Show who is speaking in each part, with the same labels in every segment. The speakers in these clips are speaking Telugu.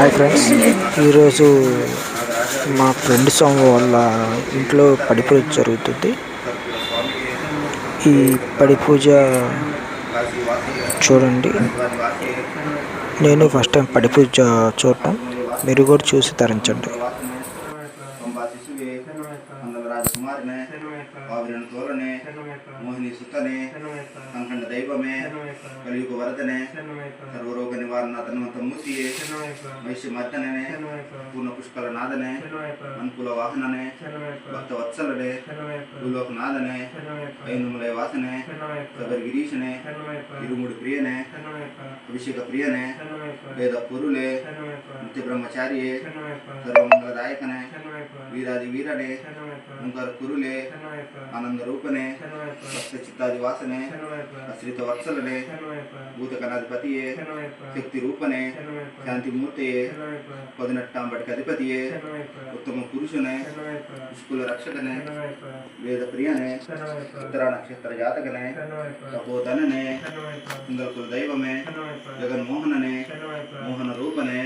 Speaker 1: Hi friends. ఈరోజు మా ఫ్రెండ్ స్వామి వాళ్ళ ఇంట్లో పడి పూజ జరుగుతుంది. ఈ పడి పూజ చూడండి. నేను ఫస్ట్ టైం పడి పూజ చూడటం. మీరు కూడా చూసి తరించండి.
Speaker 2: వావిరణ తోలనే మోహిని సుతనే కంకండ దైవమే కలియుగ వరదనే సర్వరోగ నివారణ తన్మంత మూర్తియే వైశ్య మర్దననే పూర్ణ పుష్కల నాదనే అనుకూల వాహననే భక్త వత్సలుడే భూలోక నాదనే ఐనుములయ వాసనే సబరి గిరీశనే ఇరుముడి ప్రియనే అభిషేక ప్రియనే వేద పురులే నిత్య బ్రహ్మచారియే సర్వమంగళదాయకనే వీరాది వీరనే ఓంకార కురులే ಆನಂದ ರೂಪನೆ ಚಿತ್ತಾದಿ ವಾಸನೆ ಆಶ್ರಿತ ವತ್ಸಲನೆ ಭೂತ ಕಣಾಧಿಪತಿಯೇ ಶಕ್ತಿ ರೂಪನೆ ಶಾಂತಿ ಮೂರ್ತಿಯೇ ಪದಿನೆಟ್ಟಾಂಬಟಕ ಅಧಿಪತಿಯೇ ಉತ್ತಮ ಪುರುಷನೇ ನಿಷ್ಕುಲ ರಕ್ಷಕನೇ ವೇದ ಪ್ರಿಯನೇ ಉತ್ತರ ನಕ್ಷತ್ರ ಜಾತಕನೇ ತಪೋಧನನೇ ಕುಂದರಕುಲ ದೈವಮೇ ಜಗನ್ಮೋಹನನೇ ಮೋಹನ ರೂಪನೇ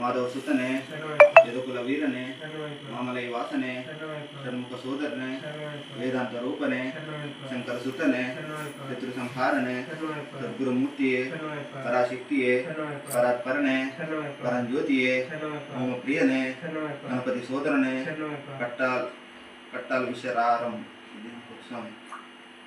Speaker 2: ಮಾಧವ ಸುತನೇ ಯದುಕುಲ ವೀರನೇ ಮಾಮಲೈ ವಾಸನೆ ಷಣ್ಮುಖ ಸೋದರನೇ ویدان سوتنے پوتر سمہارنے گورموختی سودرار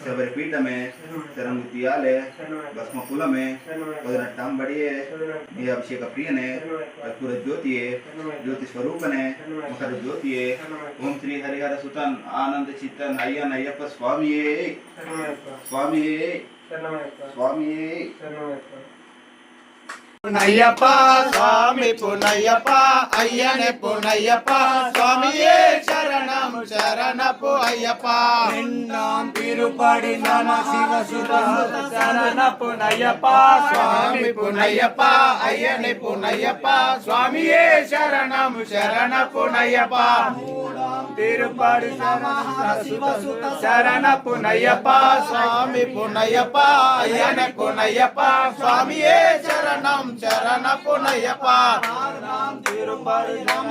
Speaker 2: శబరి పీఠమే శరంగుతియాలే భస్మ కులమే పదినెట్టాం బడియే నీ అభిషేక ప్రియనే కర్పూర జ్యోతియే జ్యోతి స్వరూపనే మకర జ్యోతియే ఓం శ్రీ హరిహర సుతన్ ఆనంద చిత్తన్ అయ్యన్ అయ్యప్ప స్వామియే స్వామియే స్వామియే
Speaker 3: పునయ్యప్ప స్వామి పునయ్యప్ప అయ్యనే పునయ్యప్ప స్వామియే శరణం శరణపు అయ్యప్ప. నిన్నాం తిరుపడి నమ శివ శరణ పునయ్యప్ప స్వామి పునయ్యప్ప అయ్యనే పునయ్యప్ప స్వామియే శరణం శరణ పునయ్యప్ప. తిరుపడి నమ శివ సుత శరణ పునయ్యప్ప స్వామి పునయ్యప్ప అయ్యనే పునయ్యప్ప స్వామియే శరణం శరణ పునయ్యప్ప తిరుపడి నమ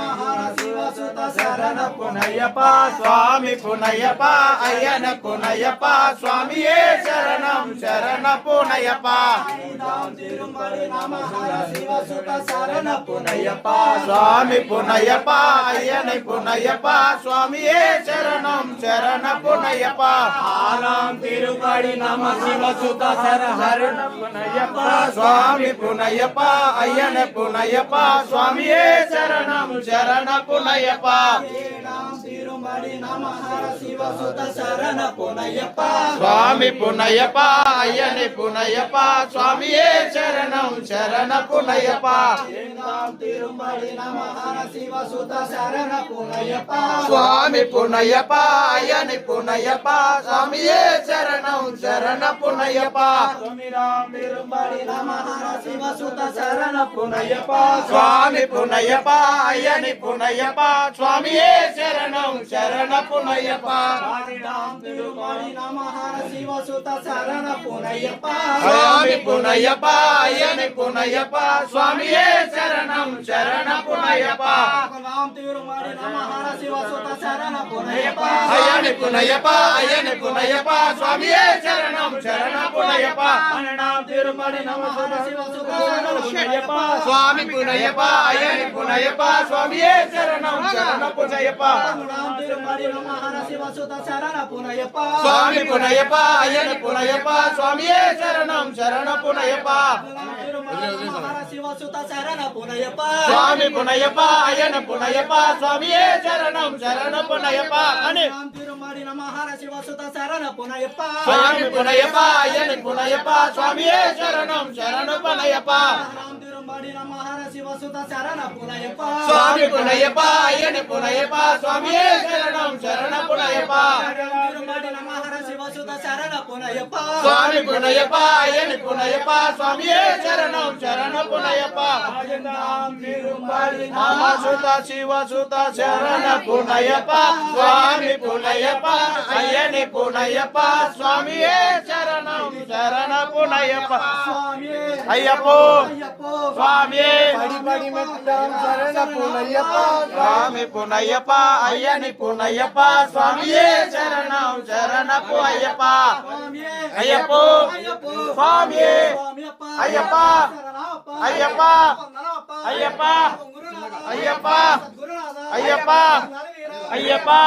Speaker 3: శివ సుత శరణ పునయ్యప్ప స్వామి పునయ్యప్ప అయ్యన పునయ్యప్ప స్వామియే శరణం శరణ పునయ్యప్ప తిరుపడి నమ శివ సుత శరణ పునయ్యప్ప స్వామి పునయ్యప్ప అయ్యన పునయ్యప్ప స్వామియే శరణం శరణ పునయ్యప్ప ఆనాం తిరుపడి నమ శివ సుత శరణ పునయ్యప్ప స్వామి పునయ్యప్ప అయ్యన పునయ్యప్ప స్వామియే శరణం శరణ పునయ్యప్ప తిరుమడి నమ శివ సుత శరణ స్వామి పునయ్యప్ప అయ్యని పునయ్యప్ప స్వామియే శరణం శరణ పునయప తిరుమడి నమ స్వామి పునయ్యప్ప అయ్యని స్వామియే శరణం శరణ పునయప శరణ స్వామి పునయప అయ్యని పునయ్యప్ప స్వామియే శరణం శరణ పునయ్యప్ప తిరుమడి నమ శివ సుత శరణ పునయ్యప్ప స్వామి పునయ్యప్ప. అయ్యని పునయ్యప్ప స్వామియే శరణం శరణ శరణ పునయ్యప్ప అయ్యని పునయ్యప్ప అయ్యని పునయ్యప్ప స్వామియే శరణం శరణ శరణ పునయ్యప్ప స్వామి పునయ్యప్ప అయ్యని పునయ్యప్ప స్వామియే శరణం శరణ శరణ పునయ్యప్ప స్వామి పునయ్యప్ప అయ్యని పునయ్యప్ప స్వామియే శరణం శరణ పునయ్యప్ప சுவாமி புனையப்பா அயன புனையப்பா சுவாமியே சரணம் சரணம் புனையப்பா
Speaker 4: அனு திருமாரி நமஹார சிவ சுத
Speaker 3: சரண புனையப்பா. சுவாமி புனையப்பா அயன புனையப்பா சுவாமியே சரணம்
Speaker 4: சரணம் புனையப்பா. திருமாரி நமஹார சிவ சுத
Speaker 3: சரண புனையப்பா. சுவாமி புனையப்பா அயன புனையப்பா சுவாமியே சரணம்
Speaker 4: சரணம் புனையப்பா. திருமாரி శరణ పునయప్ప
Speaker 3: స్వామి పునయ్యప్ప అయ్యని శరణం శరణ శరణ పునయ్యప్ప స్వామి అయ్యని శరణం శరణ అయ్యప్పో శరణ పునయ్యప్ప స్వామి மடிமெட்டாம் சரண புனையப்பா
Speaker 4: சுவாமி
Speaker 3: புனையப்பா
Speaker 4: ஐயனி
Speaker 3: புனையப்பா
Speaker 4: சுவாமியே
Speaker 3: சரணம்
Speaker 4: சரணப்பு
Speaker 3: ஐயப்பா.
Speaker 4: ஐயப்போ
Speaker 3: சுவாமியே.
Speaker 4: ஐயப்பா
Speaker 3: ஐயப்பா.
Speaker 4: ஐயப்பா
Speaker 3: ஐயப்பா.
Speaker 4: ஐயப்பா
Speaker 3: ஐயப்பா.